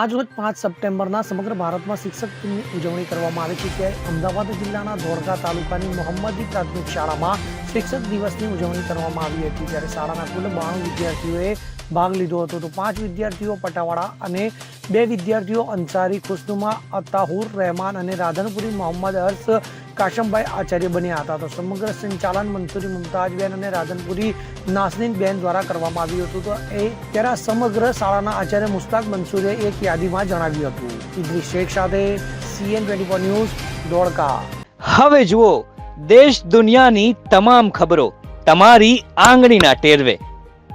આજરોજ પાંચ સપ્ટેમ્બરના સમગ્ર ભારતમાં શિક્ષક દિનની ઉજવણી કરવામાં આવે છે ત્યારે અમદાવાદ જિલ્લાના ધોળકા તાલુકાની મોહમ્મદી પ્રાથમિક શાળામાં શિક્ષક દિવસની ઉજવણી કરવામાં આવી હતી. ત્યારે શાળાના કુલ બાણું વિદ્યાર્થીઓએ ભાગ લીધો હતો. તો પાંચ વિદ્યાર્થીઓ પટાવાડા અને બે વિદ્યાર્થીઓ અંસારી ખુશનુમા અતાહુર રહેમાન અને રાધનપુરી મોહમ્મદ અર્સ કાશમભાઈ આચાર્ય બન્યા હતા. તો સમગ્ર સંચાલન મંસૂરી મુમતાજબેન અને રાધનપુરી નાસનીન બેન દ્વારા કરવામાં આવ્યું હતું. તો એ ત્યારે સમગ્ર શાળાના આચાર્ય મુસ્તાક મંસૂરે એક યાદીમાં જણાવ્યું હતું. ઇદ્રી શેખ સાથે CN twenty four news Dholka હવે જુઓ, દેશ દુનિયાની તમામ ખબરો તમારી આંગળીના ટેરવે.